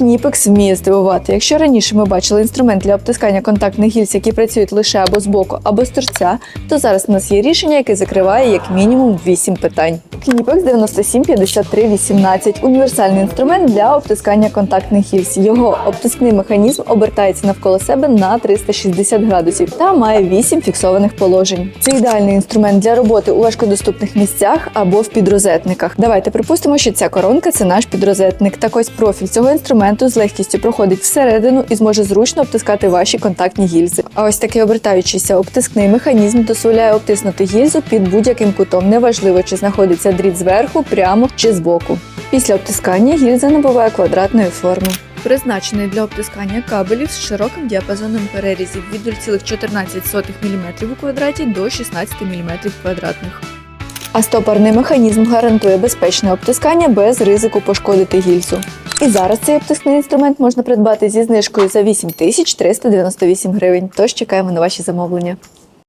Кніпекс вміє здивувати. Якщо раніше ми бачили інструмент для обтискання контактних гільз, які працюють лише або з боку, або з торця, то зараз у нас є рішення, яке закриває як мінімум 8 питань. Кніпекс 975318 – універсальний інструмент для обтискання контактних гільз. Його обтискний механізм обертається навколо себе на 360 градусів та має 8 фіксованих положень. Це ідеальний інструмент для роботи у важкодоступних місцях або в підрозетниках. Давайте припустимо, що ця коронка це наш підрозетник. Так ось профіль цього інструменту з легкістю проходить всередину і зможе зручно обтискати ваші контактні гільзи. А ось такий обертаючийся обтискний механізм дозволяє обтиснути гільзу під будь-яким кутом, неважливо чи знаходиться дріт зверху, прямо чи збоку. Після обтискання гільза набуває квадратної форми. Призначений для обтискання кабелів з широким діапазоном перерізів від 0,14 мм у квадраті до 16 мм квадратних. А стопорний механізм гарантує безпечне обтискання без ризику пошкодити гільзу. І зараз цей обтискний інструмент можна придбати зі знижкою за 8398 гривень. Тож чекаємо на ваші замовлення.